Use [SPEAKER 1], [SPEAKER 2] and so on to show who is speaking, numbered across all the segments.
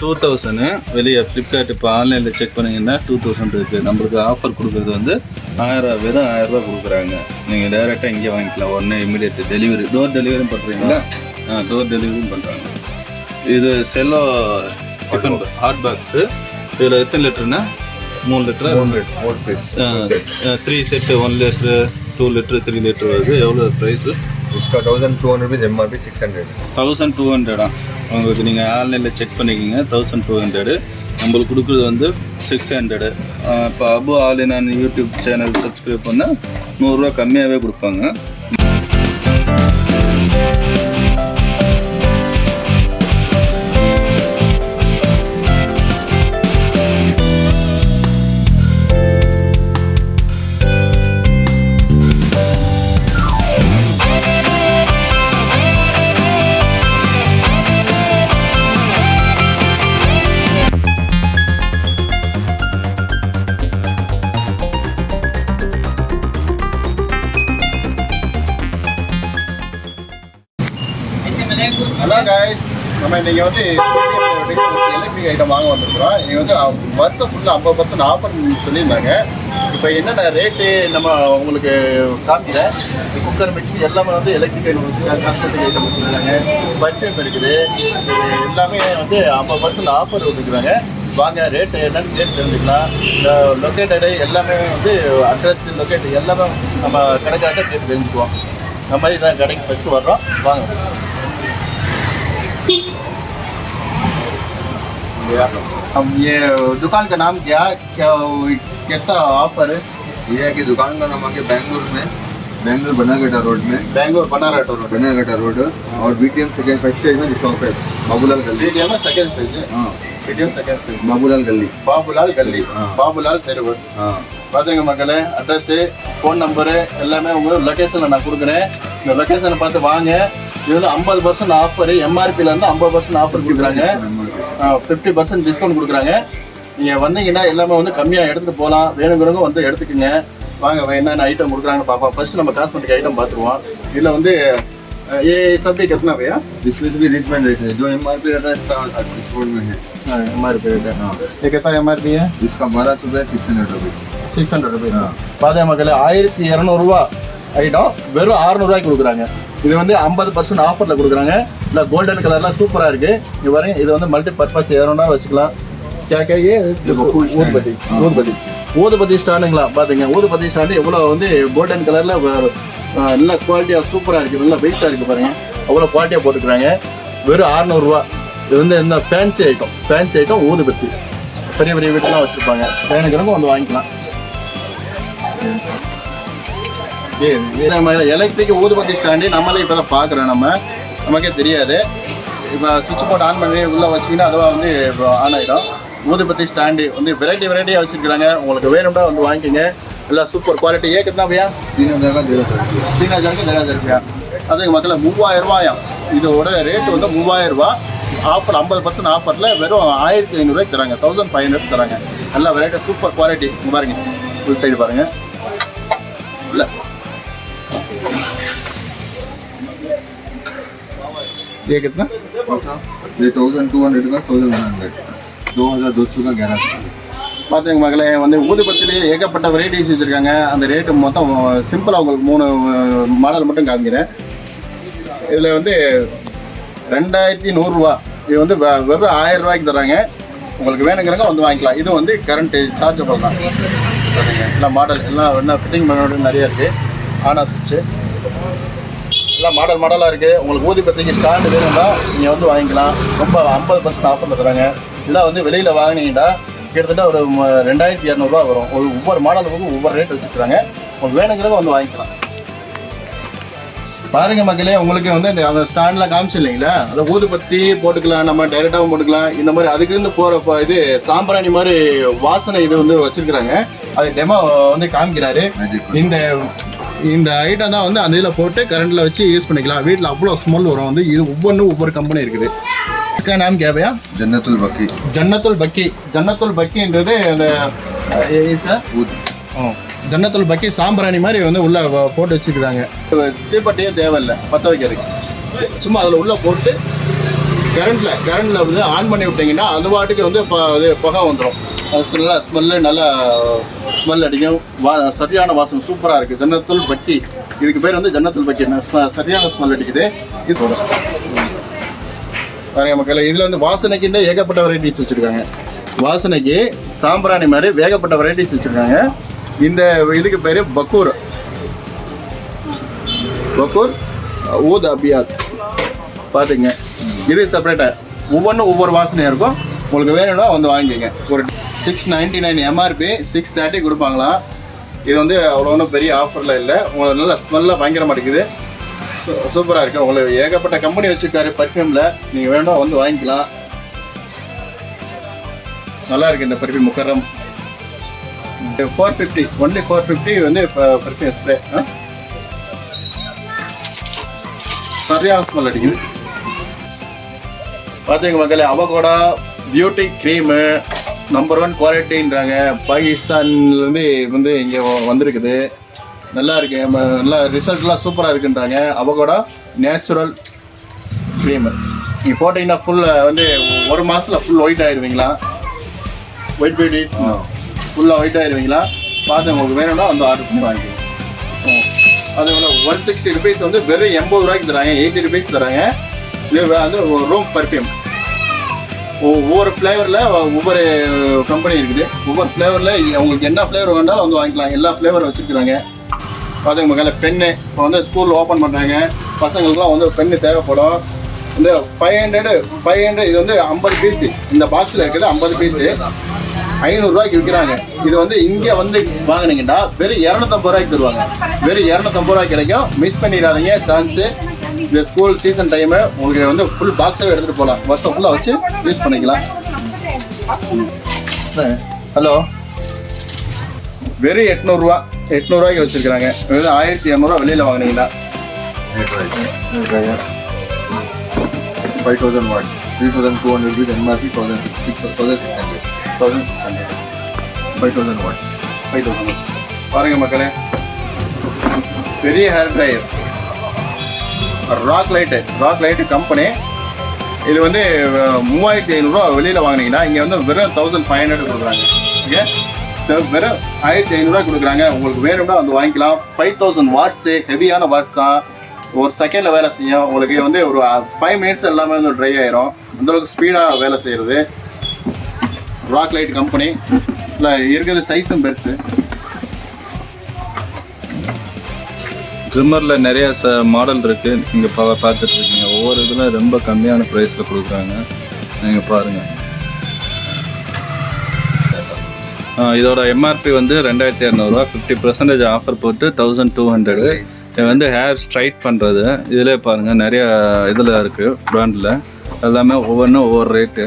[SPEAKER 1] Two thousand வெளியே Flipkart இப்போ ஆன்லைனில் செக் பண்ணீங்கன்னா டூ தௌசண்ட் இருக்குது நம்மளுக்கு ஆஃபர் கொடுக்குறது வந்து ஆயிரம் வெறும் ஆயிரம் ரூபாய் கொடுக்குறாங்க. நீங்கள் டேரெக்டாக இங்கே வாங்கிக்கலாம். உடனே இமீடியட் டெலிவரி டோர் டெலிவரியும் பண்ணுறீங்களா ஆ டோர் டெலிவரியும் பண்ணுறாங்க இது செல்லோ டிஃபன் ஹாட் பாக்ஸு இதில் எத்தனை லிட்டருன்னா மூணு லிட்டரா
[SPEAKER 2] piece.
[SPEAKER 1] Three set one litre two litre three litre வருது. எவ்வளோ price
[SPEAKER 2] இஸ்கா thousand two hundred MRP six hundred
[SPEAKER 1] thousand two ஹண்ட்ரடா உங்களுக்கு நீங்கள் ஆன்லைனில் செக் பண்ணிக்கிங்க. தௌசண்ட் டூ ஹண்ட்ரடு நம்மளுக்கு கொடுக்குறது வந்து சிக்ஸ் ஹண்ட்ரடு இப்போ Abu on YouTube channel subscribe பண்ணால் நூறுரூவா கம்மியாகவே கொடுப்பாங்க.
[SPEAKER 3] ஹலோ காய்ஸ் நம்ம இன்னைக்கு வந்து எலக்ட்ரிக் ஐட்டம் வாங்க வந்திருக்கிறோம். இன்னைக்கு வந்து வருஷம் ஃபுல்லாக ஐம்பது பர்சன்ட் ஆஃபர் சொல்லியிருந்தாங்க. இப்போ என்னென்ன ரேட்டு நம்ம உங்களுக்கு காமிக்கிறேன் குக்கர் மிக்ஸி எல்லாமே வந்து எலக்ட்ரிக் ஐட்டம் வச்சுருக்காங்க காஸ்மெட்டிக் ஐட்டம் வச்சுருக்காங்க. பர்ஃப்யூம் இருக்குது. எல்லாமே வந்து ஐம்பது பர்சன்ட் ஆஃபர் கொடுக்குறாங்க வாங்க ரேட்டு என்னன்னு ரேட் தெரிஞ்சுக்கலாம். லொக்கேட்டடு எல்லாமே வந்து அட்ரஸ் லொக்கேட் எல்லாமே நம்ம கடைக்காட்ட ரேட் தெரிஞ்சுக்குவோம். நம்ம இதான் கடைக்கு ஃபஸ்ட்டு வர்றோம். வாங்க. अब ये दुकान का नाम क्या क्या कितना ऑफ़र है?
[SPEAKER 2] ये है कि दुकान का नाम आके बैंगलोर में बैंगलोर बनागटा रोड में
[SPEAKER 3] बैंगलोर बनारट रोड
[SPEAKER 2] बनागटा रोड और बीटीएम सेकेंड फर्स्ट स्टेज में शॉप है बाबूलाल गली
[SPEAKER 3] बीटीएम सेकंड स्टेज
[SPEAKER 2] हाँ
[SPEAKER 3] बीटीएम सेकंड स्टेज
[SPEAKER 2] बाबूलाल गली
[SPEAKER 3] பாபுலால் கல்லி
[SPEAKER 2] ஆ.
[SPEAKER 3] பாபுலால் தெருவு
[SPEAKER 2] हाँ
[SPEAKER 3] பார்த்துங்க மக்களே அட்ரஸ்ஸு ஃபோன் நம்பரு எல்லாமே உங்கள் லொக்கேஷனில் நான் கொடுக்குறேன் இந்த லொக்கேஷனை பார்த்து வாங்க இது வந்து ஐம்பது பர்சன்ட் ஆஃபர் எம்ஆர்பிலேருந்து ஐம்பது பர்சன்ட் ஆஃபர் கொடுக்குறாங்க ஃபிஃப்டி பர்சன்ட் டிஸ்கவுண்ட் கொடுக்குறாங்க நீங்கள் வந்தீங்கன்னா எல்லாமே வந்து கம்மியாக எடுத்துகிட்டு போகலாம் வேணுங்கிறவங்க வந்து எடுத்துக்கோங்க வாங்க வே- என்னென்ன ஐட்டம் கொடுக்குறாங்கன்னு பார்ப்போம் ஃபர்ஸ்ட் நம்ம காஸ்மெட்டிக் ஐட்டம் பார்த்துருவோம் இதில் வந்து அஹ், ये सब्जी कितना भैया
[SPEAKER 2] इसमें से भी रिचमेंट रेट है जो एम आर पी रहता है इसका डिस्काउंट में है
[SPEAKER 3] एम आर पी ये कितना एम आर पी है
[SPEAKER 2] इसका बारह सौ रुपये six hundred rupees
[SPEAKER 3] six hundred rupees Badhe மக்களே ஆயிரத்தி இரநூறுவா ஐட்டம் வெறும் அறநூறுவாய்க்கு கொடுக்குறாங்க இது வந்து ஐம்பது பர்சன்ட் ஆஃபரில் கொடுக்குறாங்க இல்லை கோல்டன் கலர்லாம் சூப்பராக இருக்குது இது பாருங்க இது வந்து மல்டி பர்பஸ் இரநூறுவா வச்சுக்கலாம் கேக்கையே ஊதுபத்தி ஊதுபத்தி ஊதுபத்தி ஸ்டாண்டுங்களா? பார்த்துங்க ஊதுபத்தி ஸ்டாண்டு எவ்வளோ வந்து கோல்டன் கலரில் நல்ல குவாலிட்டியாக சூப்பராக இருக்குது நல்லா வெயிட்டாக இருக்குது பாருங்க. அவ்வளோ குவாலிட்டியாக போட்டுக்கிறாங்க. வெறும் அறநூறுரூவா இது வந்து என்ன ஃபேன்சி ஐட்டம் ஃபேன்சி ஐட்டம் ஊதுபத்தி. பெரிய பெரிய வீட்டுலாம் வச்சுருப்பாங்க. வேணுங்கிறவங்க வந்து வாங்கிக்கலாம். நம்ம எலக்ட்ரிக் ஊதுபத்தி ஸ்டாண்டு நம்மளே இப்போ தான் பார்க்குறோம் நம்ம. நமக்கே தெரியாது. இப்போ சுவிட்ச் போர்ட் ஆன் பண்ணி உள்ளே வச்சிங்கன்னா அதுவாக வந்து ஆன் ஆகிடும் ஊதுபத்தி ஸ்டாண்டு வந்து வெரைட்டி வெரைட்டியாக வச்சுருக்காங்க உங்களுக்கு வேணும்னா வந்து வாங்கிக்கோங்க. எல்லாம் சூப்பர் குவாலிட்டி ஏக்கு தான் பையா தீனாஜருக்கு தீனாஜர் இருக்கியா அதுக்கு மக்களை மூவாயிரம் ரூபாயாம் இதோட ரேட் வந்து மூவாயிரம் ரூபா ஆஃபர் ஐம்பது பர்சன்ட் ஆஃபரில் வெறும் ஆயிரத்தி ஐநூறுரூவாய்க்கு தராங்க. தௌசண்ட் ஃபைவ் ஹண்ட்ரட் தராங்க. நல்லா வெரைட்டி சூப்பர் குவாலிட்டி பாருங்க. உள் சைடு பாருங்க. இல்லை.
[SPEAKER 2] ஏக்கு தான் thousand two hundred thousand hundred दो हज़ार दो सौ का ग्यारह सौ
[SPEAKER 3] பார்த்துங்க மகளே வந்து ஊதுபத்திலேயே ஏகப்பட்ட வெரைட்டிஸ் வச்சுருக்காங்க அந்த ரேட்டு மொத்தம் சிம்பிளாக உங்களுக்கு மூணு மாடல் மட்டும் காமிக்கிறேன் இதில் வந்து ரெண்டாயிரத்தி நூறுரூவா இது வந்து வெ- வெறும் ஆயிரம் ரூபாய்க்கு தராங்க உங்களுக்கு வேணுங்கிறவங்க வந்து வாங்கிக்கலாம் இது வந்து கரண்ட்டு சார்ஜபிள் தான் பாருங்க எல்லாம் மாடல் எல்லாம் என்ன ஃபிட்டிங் பண்ண நிறைய இருக்குது ஆன் ஆஃப் சுவிட்சு எல்லாம் மாடல் மாடலாக இருக்குது உங்களுக்கு ஊதிபத்திக்கு ஸ்டாண்டு வேணும்னா நீங்கள் வந்து வாங்கிக்கலாம் ரொம்ப ஐம்பது பர்சன்ட் ஆஃபரில் தராங்க இல்லை வந்து வெளியில் வாங்கினீங்கன்னா கிட்டத்தட்ட ஒரு ரெண்டாயிரத்தி இரநூறுவா வரும். ஒரு ஒவ்வொரு மாடலுக்கும் ஒவ்வொரு ரேட் வச்சுருக்காங்க. உங்களுக்கு வேணுங்கிறத வந்து வாங்கிக்கலாம். பாருங்க மக்களே உங்களுக்கு வந்து இந்த அந்த ஸ்டாண்டில் காமிச்சு இல்லைங்களா? அந்த ஊதுபத்தி போட்டுக்கலாம் நம்ம டைரெக்டாகவும் போட்டுக்கலாம். இந்த மாதிரி அதுக்குன்னு போகிற இது சாம்பிராணி மாதிரி வாசனை இது வந்து வச்சுருக்குறாங்க. அது டெமோ வந்து காமிக்கிறாரு. இந்த இந்த ஐட்டம் தான் வந்து அந்த இதில் போட்டு கரண்ட்டில் வச்சு யூஸ் பண்ணிக்கலாம். வீட்டில் அவ்வளோ ஸ்மெல் வரும். வந்து இது ஒவ்வொன்றும் ஒவ்வொரு கம்பெனி இருக்குது. इसका नाम क्या है भैया
[SPEAKER 2] जन्नतुल बकी
[SPEAKER 3] ஜன்னத்துல் பக்கி ஜன்னத்துல் பக்கின்றது அந்த அஹ், इसका
[SPEAKER 2] ऊद
[SPEAKER 3] ஜன்னத்துல் பக்கி சாம்பிராணி மாதிரி வந்து உள்ள வ- போட்டு வச்சுக்கிறாங்க தீப்பெட்டியே தேவையில்லை பற்ற வைக்கிறதுக்கு சும்மா அதில் உள்ள போட்டு கரண்ட்டில் கரண்ட்டில் வந்து ஆன் பண்ணி விட்டீங்கன்னா அது பாட்டுக்கு வந்து இப்போ அது புகை வந்துடும் அது நல்லா ஸ்மெல்லு நல்லா ஸ்மெல் அடிக்கும் வா சரியான வாசனை சூப்பராக இருக்குது ஜன்னத்துல் பக்கி இதுக்கு பேர் வந்து ஜன்னத்துல் பக்கி ந- ச- சரியான ஸ்மெல் அடிக்குது இது போதும் பாருங்க மக்கள் இதில் வந்து வாசனைக்குண்டே ஏகப்பட்ட வெரைட்டிஸ் வச்சுருக்காங்க. வாசனைக்கு சாம்பிராணி மாதிரி வேகப்பட்ட வெரைட்டிஸ் வச்சுருக்காங்க. இந்த இதுக்கு பேர் பக்கூர். பக்கூர் ஊத் அபியாத். பார்த்துங்க இது செப்பரேட்டாக ஒவ்வொன்றும் ஒவ்வொரு வாசனையாக இருக்கும். உங்களுக்கு வேணும்னா வந்து வாங்கிக்கோங்க. ஒரு six ninety nine MRP six thirty கொடுப்பாங்களாம். இது வந்து அவ்வளோ ஒன்றும் பெரிய ஆஃபரில் இல்லை. உங்களுக்கு நல்ல ஸ்மெல்லாக பயங்கரமாக இருக்குது. சூப்பராக இருக்குது உங்களுக்கு ஏகப்பட்ட கம்பெனி வச்சுருக்காரு. பர்ஃப்யூமில் நீங்கள் வேணும் வந்து வாங்கிக்கலாம். நல்லா இருக்கு இந்த perfume முக்கரம். Four fifty only four fifty வந்து இப்போ பர்ஃப்யூம் ஸ்ப்ரே சரியான ஸ்மெல் அடிக்குது. பார்த்தீங்க மக்களே avocado beauty cream number one குவாலிட்டின்றாங்க பாகிஸ்தான்லேருந்து வந்து இங்கே வந்திருக்குது. நல்லா இருக்கு. நல்லா ரிசல்ட்லாம் சூப்பராக இருக்குன்றாங்க. அவகோடா நேச்சுரல் க்ரீமு நீங்கள் போட்டிங்கன்னா ஃபுல்லாக வந்து ஒரு மாதத்தில் ஃபுல் ஒயிட் ஆயிடுவீங்களா ஒயிட் பியூட்டிஸ் ஃபுல்லாக ஒயிட் ஆயிடுவீங்களா பார்த்து உங்களுக்கு வேணும்னா வந்து ஆர்டர் பண்ணி வாங்கிக்கோங்க. அதே போல் ஒன் சிக்ஸ்டி ருபீஸ் வந்து வெறும் எண்பது ரூபாய்க்கு தராங்க. எயிட்டி ருபீஸ் தராங்க. இது வந்து ரூம் பர்ஃப்யூம் ஒவ்வொரு ஃப்ளேவரில் ஒவ்வொரு கம்பெனி இருக்குது. ஒவ்வொரு ஃப்ளேவரில் உங்களுக்கு என்ன ஃப்ளேவர் வேணாலும் வந்து வாங்கிக்கலாம். எல்லா ஃப்ளேவர் வச்சுருக்குறாங்க. பார்த்துங்க மக்கள் பென்னு. இப்போ வந்து ஸ்கூல் ஓப்பன் பண்ணுறாங்க பசங்களுக்குலாம் வந்து பென்னு தேவைப்படும். இந்த ஃபைவ் ஹண்ட்ரடு ஃபைவ் ஹண்ட்ரட் இது வந்து ஐம்பது பீஸு இந்த பாக்ஸில் இருக்குது ஐம்பது பீஸு ஐநூறுரூவாய்க்கு விற்கிறாங்க இது வந்து இங்கே வந்து வாங்குனீங்கன்னா வெறும் இரநூத்தம்பது ரூபாய்க்கு தருவாங்க. வெறும் இரநூத்தம்பது ரூபாய்க்கு கிடைக்கும். மிஸ் பண்ணிடாதீங்க சான்ஸு இந்த ஸ்கூல் சீசன் டைமு உங்களுக்கு வந்து ஃபுல் பாக்ஸாகவே எடுத்துகிட்டு போகலாம். வருஷம் ஃபுல்லாக வச்சு யூஸ் பண்ணிக்கலாம். ஹலோ வெறும் எட்நூறுரூவா எட்நூறுவாய்க்கு வச்சுருக்காங்க வெறும் ஆயிரத்தி இரநூறுவா வெளியில் வாங்குனீங்கன்னா.
[SPEAKER 2] Five thousand watts three thousand two hundred rupees MRP thousand six thousand six hundred
[SPEAKER 3] thousand six hundred
[SPEAKER 2] five thousand watts
[SPEAKER 3] five thousand பாருங்க மக்களே பெரிய hair dryer rock light rock light company இது வந்து மூவாயிரத்தி ஐநூறுரூவா வெளியில் வாங்குனீங்கன்னா இங்கே வந்து வெறும் தௌசண்ட் ஃபைவ் ஹண்ட்ரட் கொடுக்குறாங்க. ஓகே த- வெறும் ஆயிரத்தி ஐநூறுரூவா கொடுக்குறாங்க. உங்களுக்கு வேணும்னா வந்து வாங்கிக்கலாம். ஃபைவ் தௌசண்ட் வாட்ஸு ஹெவியான வாட்ஸ் தான். ஒரு செகண்டில் வேலை செய்யும். உங்களுக்கு வந்து ஒரு ஃபைவ் மினிட்ஸ் எல்லாமே வந்து ட்ரை ஆயிரும். அந்தளவுக்கு ஸ்பீடாக வேலை செய்கிறது ராக் லைட் கம்பெனி இல்லை இருக்கிறது சைஸும் பெருசு.
[SPEAKER 1] ட்ரிம்மரில் நிறைய ச மாடல் இருக்குது நீங்கள் பா பார்த்துட்ருக்கீங்க ஒவ்வொரு இதில் ரொம்ப கம்மியான ப்ரைஸில் கொடுக்குறாங்க. நீங்கள் பாருங்கள் இதோட எம்ஆர்பி வந்து ரெண்டாயிரத்தி இரநூறுவா ஃபிஃப்டி பர்சன்டேஜ் ஆஃபர் போட்டு தௌசண்ட் டூ ஹண்ட்ரடு இது வந்து ஹேர் ஸ்ட்ரைட் பண்ணுறது இதிலே பாருங்கள் நிறையா இதில் இருக்குது ப்ராண்டில் எல்லாமே ஒவ்வொன்றும் ஒவ்வொரு ரேட்டு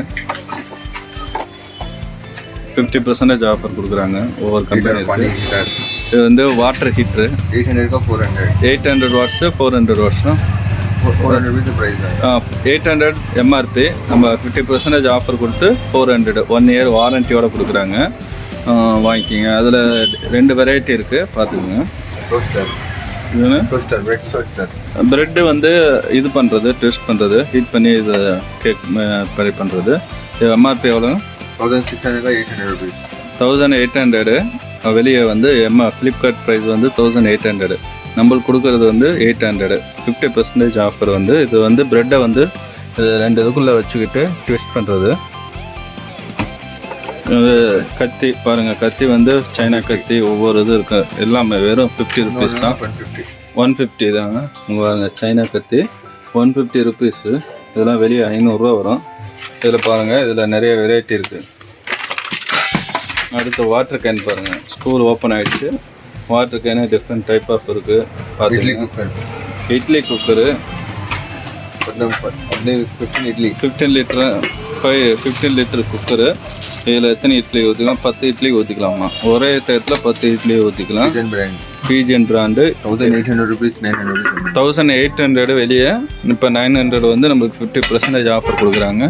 [SPEAKER 1] ஃபிஃப்டி பர்சன்டேஜ் ஆஃபர் கொடுக்குறாங்க ஒவ்வொரு கம்பெனி இது வந்து water heater eight ஹண்ட்ரட்க்கு four hundred eight
[SPEAKER 2] hundred watts four hundred வாட்ஸும்
[SPEAKER 1] eight hundred MRP நம்ம ஃபிஃப்டி பர்சன்டேஜ் ஆஃபர் கொடுத்து ஃபோர் ஹண்ட்ரட் ஒன் இயர் வாரண்டியோட கொடுக்குறாங்க. வாங்கிக்கிங்க. அதில் ரெண்டு வெரைட்டி இருக்குது பார்த்துக்குங்க. பிரெட்டு வந்து இது பண்ணுறது டெஸ்ட் பண்ணுறது ஹீட் பண்ணி இதை கேக் ப்ரை பண்ணுறது எம்ஆர்பி எவ்வளோ
[SPEAKER 2] thousand eight hundred rupees
[SPEAKER 1] thousand eight hundred வெளியே வந்து எம்ஆ ஃப்ளிப்கார்ட் ப்ரைஸ் வந்து தௌசண்ட் எயிட் ஹண்ட்ரடு நம்மளுக்கு கொடுக்குறது வந்து eight hundred fifty percentage offer வந்து இது வந்து ப்ரெட்டை வந்து ரெண்டு இதுக்குள்ளே வச்சுக்கிட்டு ட்விஸ்ட் பண்ணுறது இது கத்தி பாருங்கள் கத்தி வந்து சைனா கத்தி ஒவ்வொரு இது இருக்கு. எல்லாமே வெறும் ஃபிஃப்டி ருபீஸ் தான். ஒன் ஃபிஃப்டி தாங்க. இங்கே பாருங்கள் சைனா கத்தி. ஒன் ஃபிஃப்டி ருபீஸு இதெல்லாம் வெளியே ஐநூறுரூவா வரும். இதில் பாருங்கள் இதில் நிறைய வெரைட்டி இருக்குது அடுத்து வாட்டர் கேன் பாருங்கள் ஸ்கூல் ஓப்பன் ஆகிடுச்சு water can different type of இருக்குது பார்த்தீங்கன்னா
[SPEAKER 2] idli cooker
[SPEAKER 1] fifteen litre five fifteen litre cooker இதில் எத்தனை இட்லி ஊற்றிக்கலாம் பத்து இட்லி ஊற்றிக்கலாமா ஒரே தேர்த்தில் பத்து இட்லி ஊற்றிக்கலாம் brand
[SPEAKER 2] brand thousand eight hundred rupees nine hundred
[SPEAKER 1] thousand eight hundred வெளியே இப்போ நைன் ஹண்ட்ரட் வந்து நம்மளுக்கு ஃபிஃப்டி பர்சன்டேஜ் ஆஃபர் கொடுக்குறாங்க.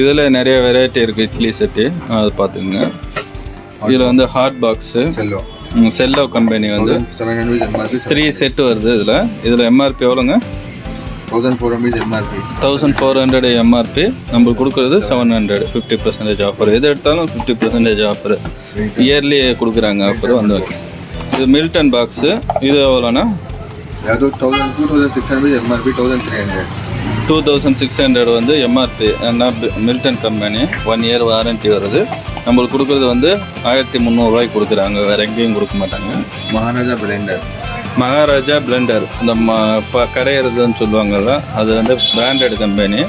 [SPEAKER 1] இதில் நிறைய வெரைட்டி இருக்குது இட்லி செட்டு. அது பார்த்துக்குங்க. இதில் வந்து ஹாட் பாக்ஸு செல்லோ கம்பெனி வந்து த்ரீ செட்டு வருது இதில். இதில் எம்ஆர்பி எவ்வளோங்க?
[SPEAKER 2] Thousand four hundred MRP
[SPEAKER 1] thousand four hundred MRP நம்ம கொடுக்குறது seven hundred fifty percentage offer எது எடுத்தாலும் ஃபிஃப்டி பர்சன்டேஜ் ஆஃபர் இயர்லி கொடுக்குறாங்க ஆஃபர் வந்து இது மில்டன் பாக்ஸு இது எவ்வளோண்ணா?
[SPEAKER 2] அது thousand two thousand six hundred MRP thousand three hundred
[SPEAKER 1] two thousand six hundred வந்து MRP Milton company one year warranty வருது. நம்மளுக்கு கொடுக்குறது வந்து ஆயிரத்தி முந்நூறுரூவாய்க்கு கொடுக்குறாங்க. வேறு எங்கேயும் கொடுக்க மாட்டாங்க.
[SPEAKER 2] மகாராஜா பிளெண்டர்
[SPEAKER 1] மகாராஜா பிளெண்டர் இந்த ம கடையிறதுன்னு சொல்லுவாங்கல்ல அது வந்து பிராண்டட் கம்பெனி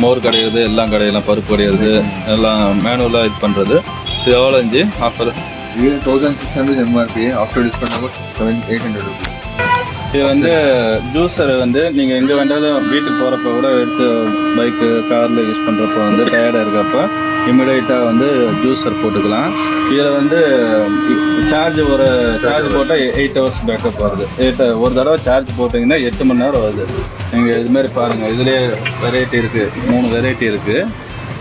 [SPEAKER 1] மோர் கடையிறது எல்லாம் கடையெல்லாம் பருப்பு கடையிறது எல்லாம் மேனுவலாக இது பண்ணுறது இது எவ்வளோ இஞ்சி ஆஃபர்
[SPEAKER 2] இது thousand six hundred MRP after discount seven eight hundred rupees
[SPEAKER 1] இது வந்து ஜூஸர் வந்து நீங்கள் எங்கே வேண்டாலும் வீட்டுக்கு போகிறப்ப கூட எடுத்து பைக்கு காரில் யூஸ் பண்ணுறப்போ வந்து டயர்டாக இருக்கப்போ இமிடியேட்டாக வந்து ஜூஸர் போட்டுக்கலாம். இதில் வந்து சார்ஜ் ஒரு சார்ஜ் போட்டால் எயிட் ஹவர்ஸ் பேக்கப் வருது. எயிட் ஒரு தடவை சார்ஜ் போட்டிங்கன்னா எட்டு மணி நேரம் வருது. நீங்கள் இதுமாரி பாருங்கள் இதிலே வெரைட்டி இருக்குது மூணு வெரைட்டி இருக்குது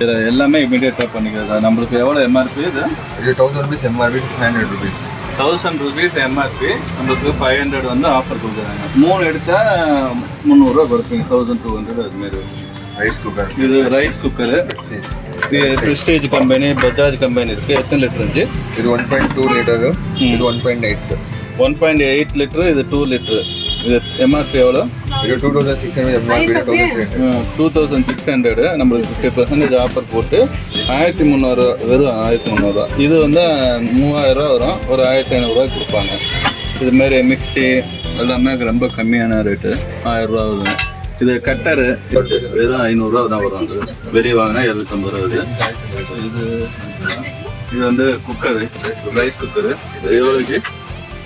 [SPEAKER 1] இதில் எல்லாமே இமீடியட்டாக பண்ணிக்கிறது நம்மளுக்கு எவ்வளோ எம்ஆர்பி இது?
[SPEAKER 2] இது thousand rupees MRP hundred rupees
[SPEAKER 1] thousand rupees MRP நம்மளுக்கு ஃபைவ் ஹண்ட்ரட் வந்து ஆஃபர் கொடுக்குறாங்க. மூணு எடுத்தால் முந்நூறுரூவா கொடுப்பீங்க. தௌசண்ட் டூ ஹண்ட்ரட் அதுமாரி ரைஸ் குக்கர் இது rice cooker Prestige company Bajaj company இருக்குது எத்தனை லிட்டர் இருந்துச்சு
[SPEAKER 2] இது ஒன் பாயிண்ட் டூ லிட்டரு இது one point eight
[SPEAKER 1] one point eight litre இது டூ லிட்டரு இது எம்ஆர்பி எவ்வளோ
[SPEAKER 2] இது two thousand six hundred MRP
[SPEAKER 1] two thousand six hundred நம்மளுக்கு ஃபிஃப்டி பர்சன்டேஜ் ஆஃபர் போட்டு ஆயிரத்தி முந்நூறுரூவா வெறும் ஆயிரத்தி முந்நூறுரூவா இது வந்து மூவாயிரரூவா வரும். ஒரு ஆயிரத்தி ஐநூறுரூவா கொடுப்பாங்க. இதுமாரி மிக்சி எல்லாமே ரொம்ப கம்மியான ரேட்டு ஆயிரரூவா வருது இது கட்டரு வெறும் ஐநூறுரூவா தான் வரும். அது வெளியே வாங்கினா எழுநூத்தம்பது ரூபா வருது. இது இது வந்து குக்கரு ரைஸ் குக்கரு இது எவ்வளோக்கு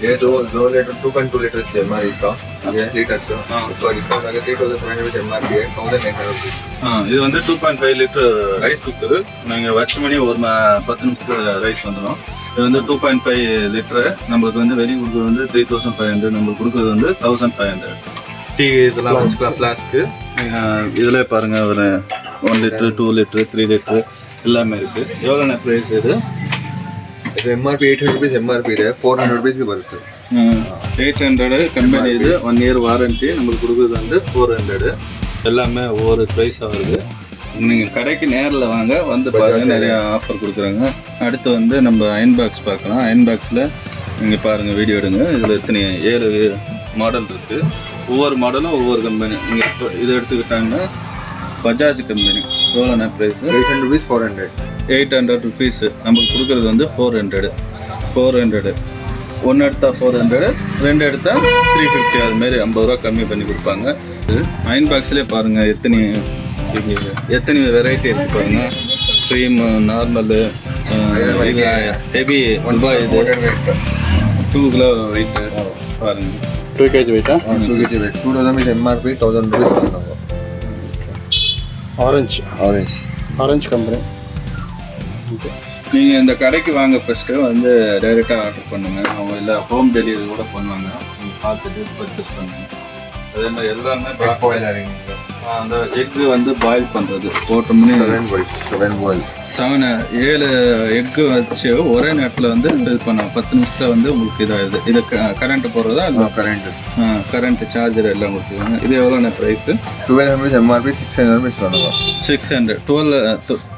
[SPEAKER 2] ये दो दो litre two point two litre M R इसका ये लीटर्स
[SPEAKER 1] हाँ।
[SPEAKER 2] उसका डिस्काउंट आगे three thousand seven hundred M R P है थाउजेंड नाइन हंड्रेड रुपीज
[SPEAKER 1] ஆ இது வந்து two point five litre rice cooker நீங்கள் வச்ச மணி ஒரு ம- பத்து நிமிஷத்தில் ரைஸ் வந்துடும் இது வந்து டூ பாயிண்ட் ஃபைவ் லிட்டரு நம்மளுக்கு வந்து வெளியே கொடுக்குறது வந்து த்ரீ தௌசண்ட் ஃபைவ் ஹண்ட்ரட் நம்மளுக்கு கொடுக்குறது வந்து தௌசண்ட் ஃபைவ் ஹண்ட்ரட் டீ இதெல்லாம் வச்சுக்கலாம் ஃப்ளாஸ்க்கு இதில் பாருங்கள் ஒரு one litre two litre three litre எல்லாமே இருக்குது எவ்வளோண்ணே ப்ரைஸ் இது
[SPEAKER 2] ಇದು M R P eight hundred rupees M R P ಇದೆ ಫೋರ್ ಹಂಡ್ರೆಡ್ ರುಪೀಸ್ಗೆ ಬರುತ್ತೆ
[SPEAKER 1] எயிட் ஹண்ட்ரடு கம்பெனி இது ஒன் இயர் வாரண்ட்டி நம்மளுக்கு கொடுக்குறது வந்து ஃபோர் ஹண்ட்ரடு எல்லாமே ஒவ்வொரு ப்ரைஸாக வருது நீங்கள் கடைக்கு நேரில் வாங்க வந்து பாருங்க நிறைய ஆஃபர் கொடுக்குறாங்க அடுத்து வந்து நம்ம அயன் பாக்ஸ் பார்க்கலாம் அயன் பாக்ஸில் நீங்கள் பாருங்கள் வீடியோ எடுங்க இதில் எத்தனை ஏழு மாடல் இருக்குது ஒவ்வொரு மாடலும் ஒவ்வொரு கம்பெனி நீங்கள் இப்போ இதை எடுத்துக்கிட்டாங்கன்னா Bajaj company எவ்வளோண்ணே price
[SPEAKER 2] eight hundred rupees four hundred
[SPEAKER 1] eight hundred rupees நமக்கு கொடுக்குறது வந்து ஃபோர் ஹண்ட்ரடு ஃபோர் ஹண்ட்ரடு ஒன்று எடுத்தால் ஃபோர் ஹண்ட்ரடு ரெண்டு எடுத்தால் த்ரீ ஃபிஃப்டி அதுமாரி ஐம்பது ரூபா கம்மி பண்ணி கொடுப்பாங்க. அயன் பாக்ஸ்லேயே பாருங்கள் எத்தனை எத்தனை வெரைட்டி இருக்குது பாருங்கள் ஸ்ட்ரீமு நார்மலு ஹெவி ஒன் பாய் இது. டூ கிலோ வெயிட்டு பாருங்கள்
[SPEAKER 3] டூ கேஜி வெயிட்டா
[SPEAKER 2] two KG weight two kilo MRP thousand rupees
[SPEAKER 3] orange
[SPEAKER 2] orange
[SPEAKER 3] orange company
[SPEAKER 1] நீங்கள் இந்த கடைக்கு வாங்க ஃபஸ்ட்டு வந்து டைரெக்டாக ஆர்டர் பண்ணுங்கள் அவங்க இல்லை ஹோம் டெலிவரி கூட பண்ணுவாங்க. நீங்கள் பார்த்துட்டு பர்ச்சேஸ் பண்ணுங்கள் அதே மாதிரி எல்லாமே
[SPEAKER 2] பிளாக் கோயில்
[SPEAKER 1] அறிவிங்க அந்த எக்கு வந்து பாயில் பண்ணுறது போட்டோம்னே
[SPEAKER 2] seven boil seven boil
[SPEAKER 1] seven ஏழு எக்கு வச்சு ஒரே நேரத்தில் வந்து இது பண்ணோம் பத்து நிமிஷத்தில் வந்து உங்களுக்கு இதாகுது இது கரண்ட் போடுறதா இல்லை?
[SPEAKER 2] கரண்ட்
[SPEAKER 1] கரண்ட் சார்ஜர் எல்லாம் கொடுத்துருக்காங்க. இது
[SPEAKER 2] எவ்வளோ எவ்வளோண்ணே price twelve hundred MRP six hundred சொல்லுவோம்
[SPEAKER 1] six hundred twelve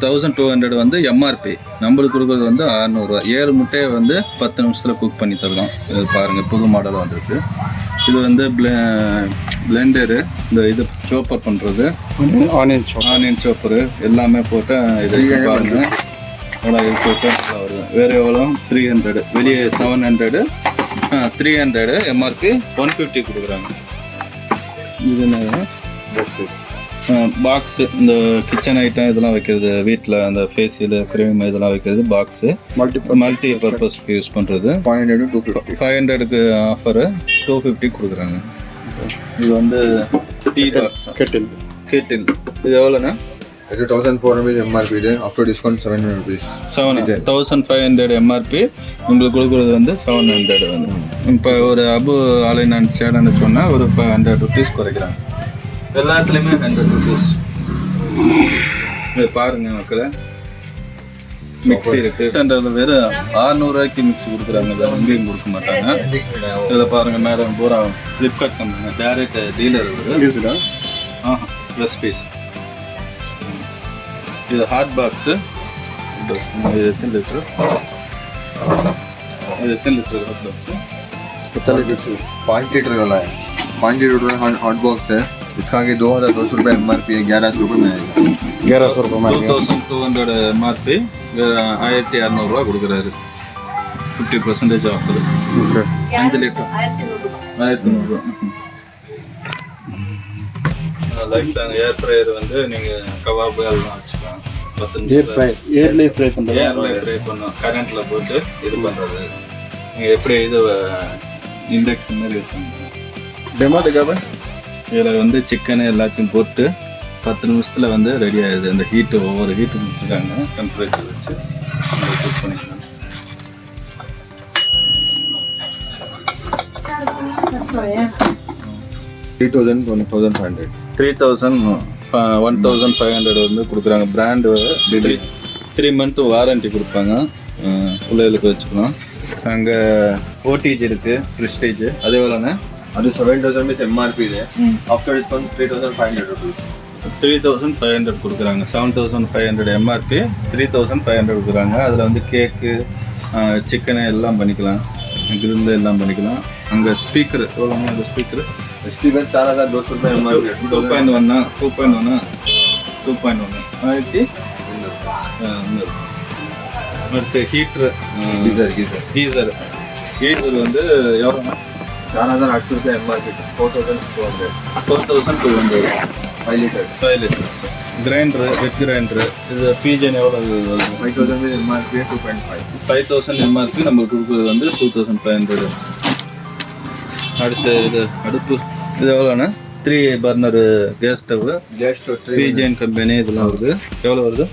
[SPEAKER 1] thousand two hundred வந்து எம்ஆர்பி நம்மளுக்கு கொடுக்குறது வந்து அறநூறுவா ஏழு முட்டையை வந்து பத்து நிமிஷத்தில் குக் பண்ணி தரலாம். இது பாருங்கள் புது மாடல் வந்துருக்கு. இது வந்து பிளெண்டரு இந்த இது சோப்பர் பண்றது.
[SPEAKER 3] ஆனியன் சோப்
[SPEAKER 1] ஆனியன் சோப்பரு எல்லாமே போட்டு இது பாருங்க. நல்லா இது வேறு எவ்வளோ த்ரீ ஹண்ட்ரடு வெளியே seven hundred three hundred MRP one fifty கொடுக்குறாங்க. இது என்ன
[SPEAKER 2] பாக்ஸஸ்
[SPEAKER 1] பாக்ஸு இந்த கிச்சன் ஐட்டம் இதெல்லாம் வைக்கிறது வீட்டில் அந்த ஃபேஷியல் கிரீம் இதெல்லாம் வைக்கிறது பாக்ஸு
[SPEAKER 3] மல்டி
[SPEAKER 1] மல்டி பர்பஸ்க்கு யூஸ் பண்ணுறது
[SPEAKER 2] five hundred two fifty
[SPEAKER 1] five ஹண்ட்ரடுக்கு ஆஃபரு டூ ஃபிஃப்டி கொடுக்குறாங்க. இது வந்து டீ பாக்ஸ்
[SPEAKER 3] கெட்டில்
[SPEAKER 1] கெட்டில் இது எவ்வளோண்ணா?
[SPEAKER 2] இது தௌசண்ட் ஃபோர் ஹண்ட்ரட் எம்ஆர்பி இது. After discount seven hundred rupees
[SPEAKER 1] seven thousand five hundred MRP உங்களுக்கு கொடுக்குறது வந்து செவன் ஹண்ட்ரட் வந்து. இப்போ ஒரு அபு ஆலை நான் சேடன்னு சொன்னால் ஒரு ஃபைவ் ஹண்ட்ரட் ருபீஸ் குறைக்கிறாங்க. எல்லாத்துலேயுமே ஹண்ட்ரட் ருபீஸ் இது பாருங்க மக்களை. மிக்சி இருக்கு. ஹண்ட்ரட்ல வெறும் ஆறுநூறுவாய்க்கு மிக்சி கொடுக்குறாங்க. இதில் எங்கேயும் கொடுக்க மாட்டாங்க. இதில் பாருங்க மேடம் பூரா ஃப்ளிப்கார்ட் கம்பெனி டேரக்ட் டீலர்
[SPEAKER 3] இருக்குது
[SPEAKER 1] ஆ ப்ளஸ் பீஸ் இது ஹாட் பாக்ஸு இது எத்தனை லிட்டரு இது எத்தனை லிட்டரு ஹாட் பாக்ஸு
[SPEAKER 2] எத்தனை லிட்டர் பாஞ்சு லிட்டர் பாஞ்சு ஹாட் பாக்ஸு इसका आगे दो हज़ार दो सौ रुपये एम आर पी है ग्यारह सौ रुपये में आएगा
[SPEAKER 3] கேரா சுரப்பமாக
[SPEAKER 1] டூ
[SPEAKER 3] இருக்கு
[SPEAKER 1] தௌசண்ட் டூ ஹண்ட்ரட் எம்ஆர்பி ஆயிரத்தி இரநூறுவா கொடுக்குறாரு ஃபிஃப்டி பர்சன்டேஜ் ஆஃபர்
[SPEAKER 3] ஓகே
[SPEAKER 1] அஞ்சு லிட்டர் ஆயிரத்தி நூறுரூவா லைக் தாங்க ஏர் ஃப்ரையர் வந்து நீங்கள் கவாபு அதெல்லாம் வச்சுக்கலாம் பத்து
[SPEAKER 3] ஏர்
[SPEAKER 1] நிமிஷம்
[SPEAKER 3] ஃப்ரை ஏர்லேயே ஃப்ரை பண்ணுறது
[SPEAKER 1] ஏர்ல ஃப்ரை பண்ணோம் கரண்ட்ல போட்டு இது பண்ணுறது நீங்கள் எப்படி இது இண்டெக்ஸ் மாதிரி இருக்குங்க
[SPEAKER 3] டெமோ தேக்காப்ப
[SPEAKER 1] இதில் வந்து சிக்கனு எல்லாத்தையும் போட்டு பத்து நிமிஷத்தில் வந்து ரெடி ஆகிடுது அந்த ஹீட்டு ஒவ்வொரு ஹீட்டு முடிச்சுக்காங்க டெம்பரேச்சர் வச்சு பண்ணிக்கலாம்.
[SPEAKER 2] Three thousand one thousand five hundred
[SPEAKER 1] three thousand one thousand five hundred வந்து கொடுக்குறாங்க. Brand three three month warranty கொடுப்பாங்க. பிள்ளைகளுக்கு வச்சுக்கலாம். அங்கே ஓடிஜி இருக்குது ப்ரிஸ்டேஜ் அதே போலண்ணே
[SPEAKER 2] ಅದು ಸೆವೆನ್ ತೌಸண்ட் ಮಿಸ್ ಎಮ್ ಆರ್ ಪಿ ಇದೆ after discount three thousand five hundred rupees
[SPEAKER 1] three thousand five hundred கொடுக்குறாங்க. Seven thousand five hundred MRP three thousand five hundred கொடுக்குறாங்க. அதில் வந்து கேக்கு சிக்கனு எல்லாம் பண்ணிக்கலாம். கிருந்து எல்லாம் பண்ணிக்கலாம். அங்கே ஸ்பீக்கர் எவ்வளோங்க அந்த ஸ்பீக்கர்
[SPEAKER 2] ஸ்பீக்கர் சார் ஹசார் தோ ரூபாய் எம்ஆர்பி
[SPEAKER 1] டூ பாயிண்ட் ஒன்னா டூ பாயிண்ட் ஒன்னா டூ பாயிண்ட் ஒன்று ஆயிரத்தி அடுத்து heater
[SPEAKER 2] geyser geyser
[SPEAKER 1] geyser geyser வந்து எவ்வளோ
[SPEAKER 2] సెవెన్ థౌసండ్ అట్స్ రూపాయ MRP four thousand two hundred
[SPEAKER 1] four thousand two hundred
[SPEAKER 2] five litres
[SPEAKER 1] five litres grinder wet grinder இது பீஜன் எவ்வளோ
[SPEAKER 2] five thousand MRP two point five
[SPEAKER 1] five thousand MRP நம்மளுக்கு கொடுக்குறது வந்து two thousand five hundred அடுத்து இது அடுப்பு இது எவ்வளோண்ணா three burner gas
[SPEAKER 2] stove gas stove
[SPEAKER 1] Pigeon company இதெல்லாம் வருது எவ்வளோ வருது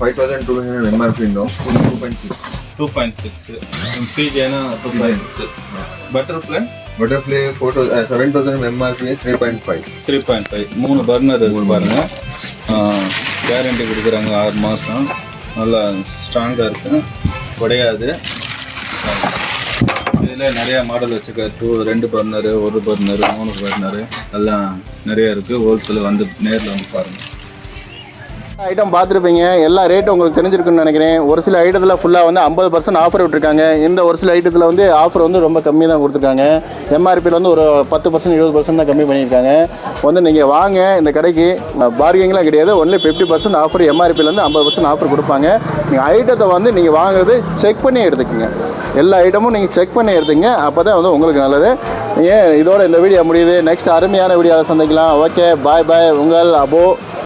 [SPEAKER 2] five thousand two hundred MRP இன்னும் two point six
[SPEAKER 1] two point six பிஜேனா two
[SPEAKER 2] point six butterfly butterfly photo seven thousand MRP three point five
[SPEAKER 1] three point five மூணு burner பாருங்க. Guarantee கொடுக்குறாங்க ஆறு மாதம் நல்லா ஸ்ட்ராங்காக இருக்கு. உடையாது. இதில் நிறையா மாடல் வச்சுருக்காரு. டூ ரெண்டு பர்னரு ஒரு பர்னரு மூணு பர்னரு எல்லாம் நிறையா இருக்குது ஹோல்சேலில் வந்து நேரில் வந்து பாருங்கள்
[SPEAKER 3] ஐட்டம் பார்த்துருப்பீங்க. எல்லா ரேட்டும் உங்களுக்கு தெரிஞ்சிருக்குன்னு நினைக்கிறேன். ஒரு சில ஐட்டத்தில் ஃபுல்லாக வந்து ஐம்பது பர்சன்ட் ஆஃபர் விட்டுருக்காங்க. இந்த ஒரு சில ஐட்டத்தில் வந்து ஆஃபர் வந்து ரொம்ப கம்மி தான் கொடுத்துருக்காங்க. எம்ஆர்பியில் வந்து ஒரு பத்து பர்சன்ட் இருபது பர்சன்ட் தான் கம்மி பண்ணியிருக்காங்க. வந்து நீங்கள் வாங்க இந்த கடைக்கு. பார்கிங்லாம் கிடையாது. ஒன்லி ஃபிஃப்டி பர்சன்ட் ஆஃபர் எம்ஆர்பிலேருந்து ஐம்பது பர்சன்ட் ஆஃபர் கொடுப்பாங்க. நீங்கள் ஐட்டத்தை வந்து நீங்கள் வாங்குறது செக் பண்ணி எடுத்துக்கோங்க. எல்லா ஐட்டமும் நீங்கள் செக் பண்ணி எடுத்துங்க அப்போ தான் வந்து உங்களுக்கு நல்லது. ஏன்? இதோட இந்த வீடியோ முடியுது. நெக்ஸ்ட் அருமையான வீடியோவில் சந்திக்கலாம். ஓகே பாய் பாய் உங்கள் அபோ.